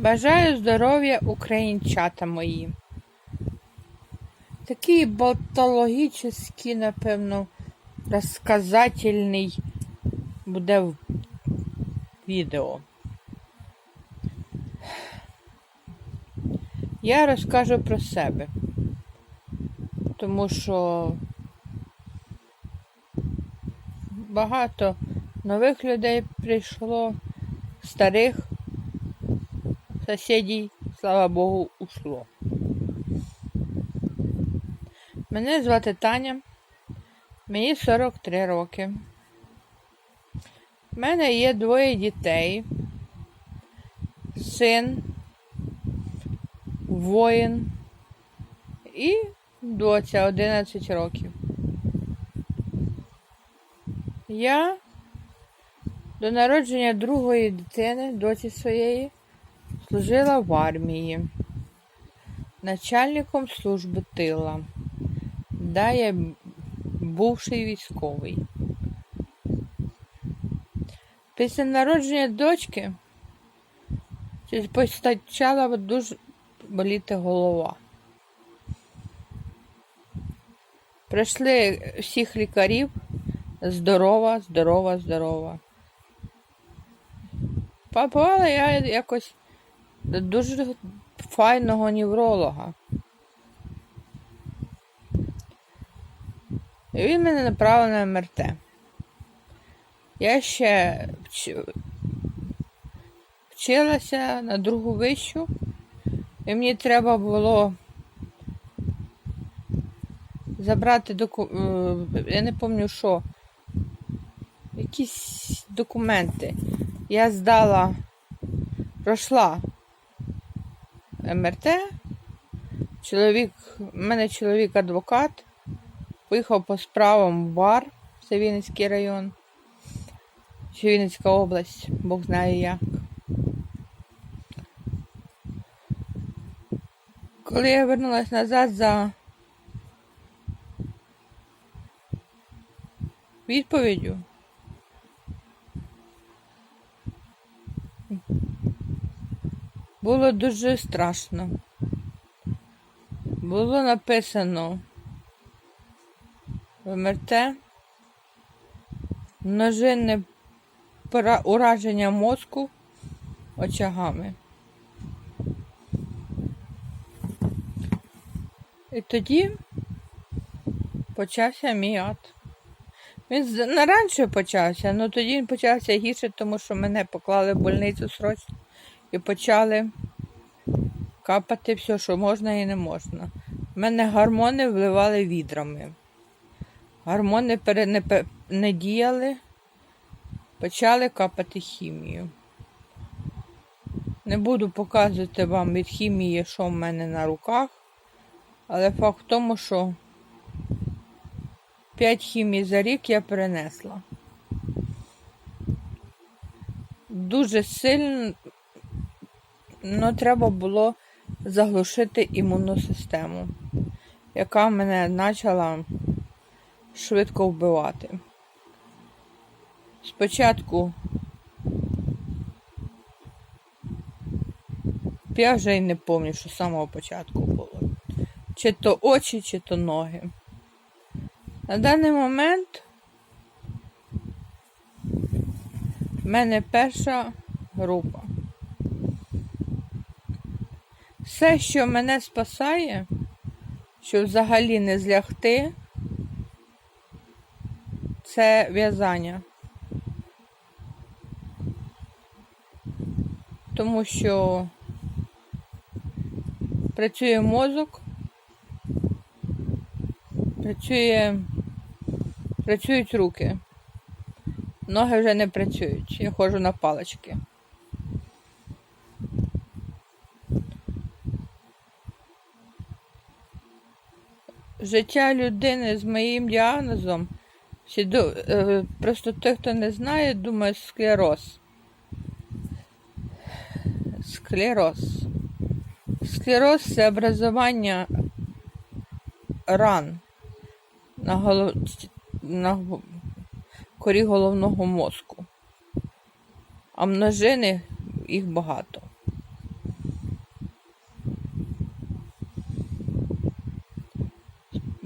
Бажаю здоров'я українчата мої. Такий болтологічний, напевно, розказательний буде відео. Я розкажу про себе, тому що багато нових людей прийшло, старих сусідів, слава Богу, ушло. Мене звати Таня, мені 43 роки. У мене є двоє дітей, син, воїн і доця 11 років. Я до народження другої дитини, доці своєї, служила в армії начальником служби тила. Да, я бувший військовий. Після народження дочки почала дуже боліти голова. Прийшли всіх лікарів здорова, здорова, здорова. Попала я якось до дуже файного невролога. І він мене направив на МРТ. Я ще вчилася на другу вищу, і мені треба було забрати доку... е, я не пам'ятаю що, якісь документи. Я здала, пройшла МРТ. Чоловік, у мене чоловік адвокат, поїхав по справам в ВАР, це Вінницький район, чи Вінницька область, Бог знає як. Коли я вернулася назад за відповіддю, було дуже страшно. Було написано МРТ множинне ураження мозку очагами. І тоді почався мій ад. Він раніше почався, але тоді він почався гірше, тому що мене поклали в больницю срочно і почали капати все, що можна і не можна. У мене гормони вливали відрами. Гормони пере- не, не діяли, почали капати хімію. Не буду показувати вам від хімії, що в мене на руках, але факт в тому, що 5 хімій за рік я перенесла. Дуже сильно ну, треба було заглушити імунну систему, яка мене почала швидко вбивати. Спочатку я вже й не пам'ятаю, що з самого початку було. Чи то очі, чи то ноги. На даний момент в мене перша група. Все, що мене спасає, щоб взагалі не злягти, це в'язання. Тому що працює мозок, працює, працюють руки. Ноги вже не працюють. Я ходжу на палички. Життя людини з моїм діагнозом, чи до, е, просто той, хто не знає, думає склероз. Склероз. Склероз це образування ран на, голов... на корі головного мозку. А множини їх багато.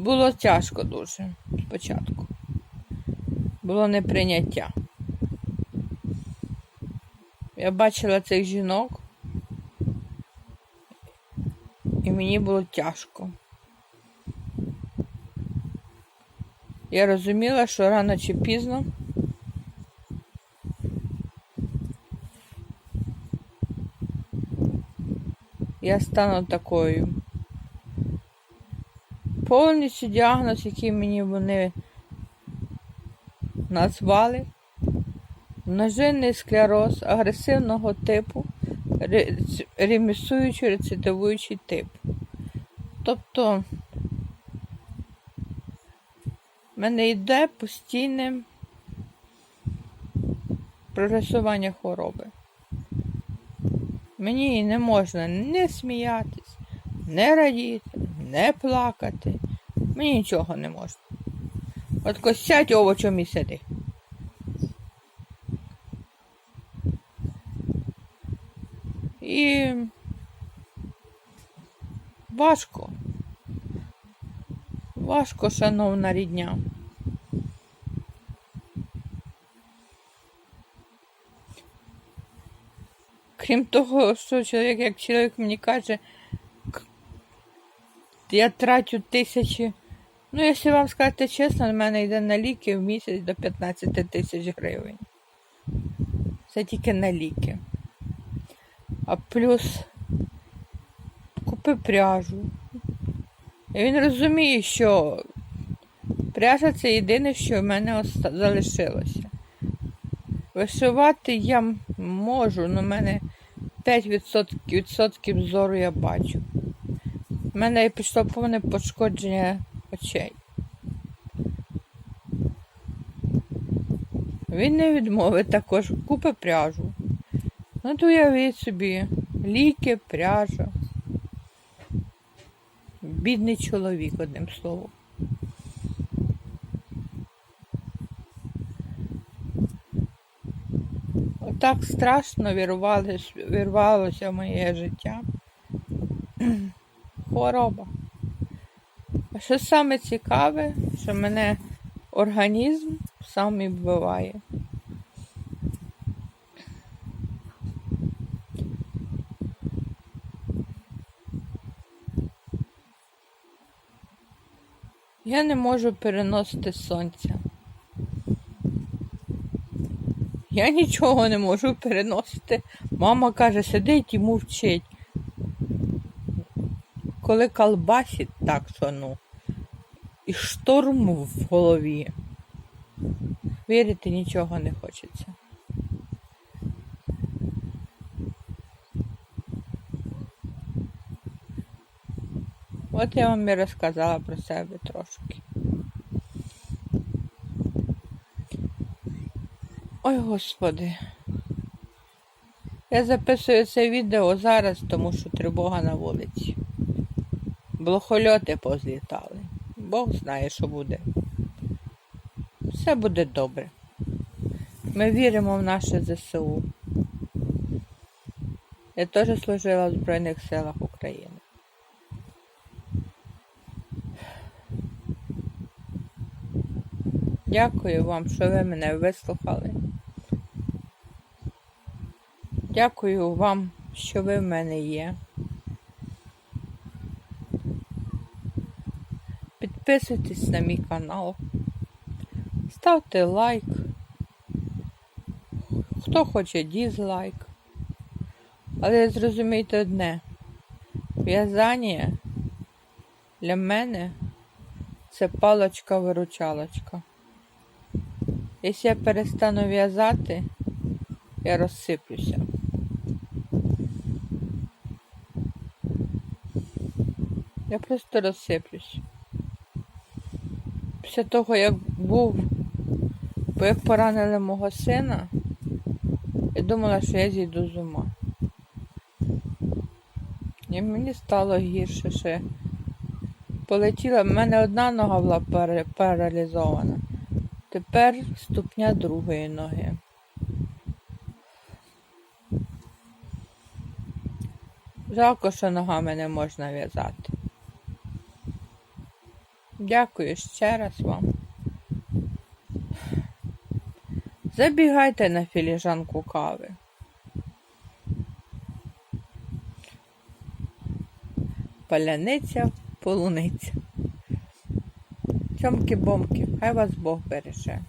Було тяжко дуже спочатку. Було неприйняття. Я бачила цих жінок, і мені було тяжко. Я розуміла, що рано чи пізно я стану такою. Повністю діагноз, який мені вони назвали. Множинний склероз агресивного типу, ремісуючий рецидивуючий тип. Тобто в мене йде постійне прогресування хвороби. Мені не можна не сміятись, не радіти, плакати. Мені нічого не можна. От ось сядь овочем і сиди. І важко. Важко, шановна рідня. Крім того, що чоловік, як чоловік мені каже, я трачу тисячі. Ну, якщо вам сказати чесно, в мене йде на ліки в місяць до 15 тисяч гривень. Це тільки на ліки. А плюс купи пряжу. І він розуміє, що пряжа це єдине, що в мене залишилося. Вишивати я можу, але в мене 5% відсотків зору я бачу. У мене пішло повне пошкодження очей. Він не відмовить також, купи пряжу. Ну, то уявіть собі, ліки, пряжа. Бідний чоловік, одним словом. Отак страшно вірвалося в моє життя. Хвороба. А що саме цікаве, що мене організм сам і вбиває. Я не можу переносити сонця. Я нічого не можу переносити. Мама каже, сидить і мовчить. Коли колбасить так, що ну, і шторм в голові. Вірити нічого не хочеться. От я вам і розказала про себе трошки. Ой, господи. Я записую це відео зараз, тому що тривога на вулиці. Блохольоти позлітали. Бог знає, що буде. Все буде добре. Ми віримо в наше ЗСУ. Я теж служила в Збройних силах України. Дякую вам, що ви мене вислухали. Дякую вам, що ви в мене є. Підписуйтесь на мій канал, ставте лайк. Хто хоче дізлайк. Але зрозумійте одне, в'язання для мене це палочка-виручалочка. Якщо я перестану в'язати, я розсиплюся. Я просто розсиплюсь. Після того, як був, бо як поранили мого сина, я думала, що я зійду з ума. І мені стало гірше ще. Полетіла, в мене одна нога була паралізована. Тепер ступня другої ноги. Жалко, що ногами не можна в'язати. Дякую ще раз вам. Забігайте на філіжанку кави. Паляниця, полуниця. Цьомки-бомки, хай вас Бог береже.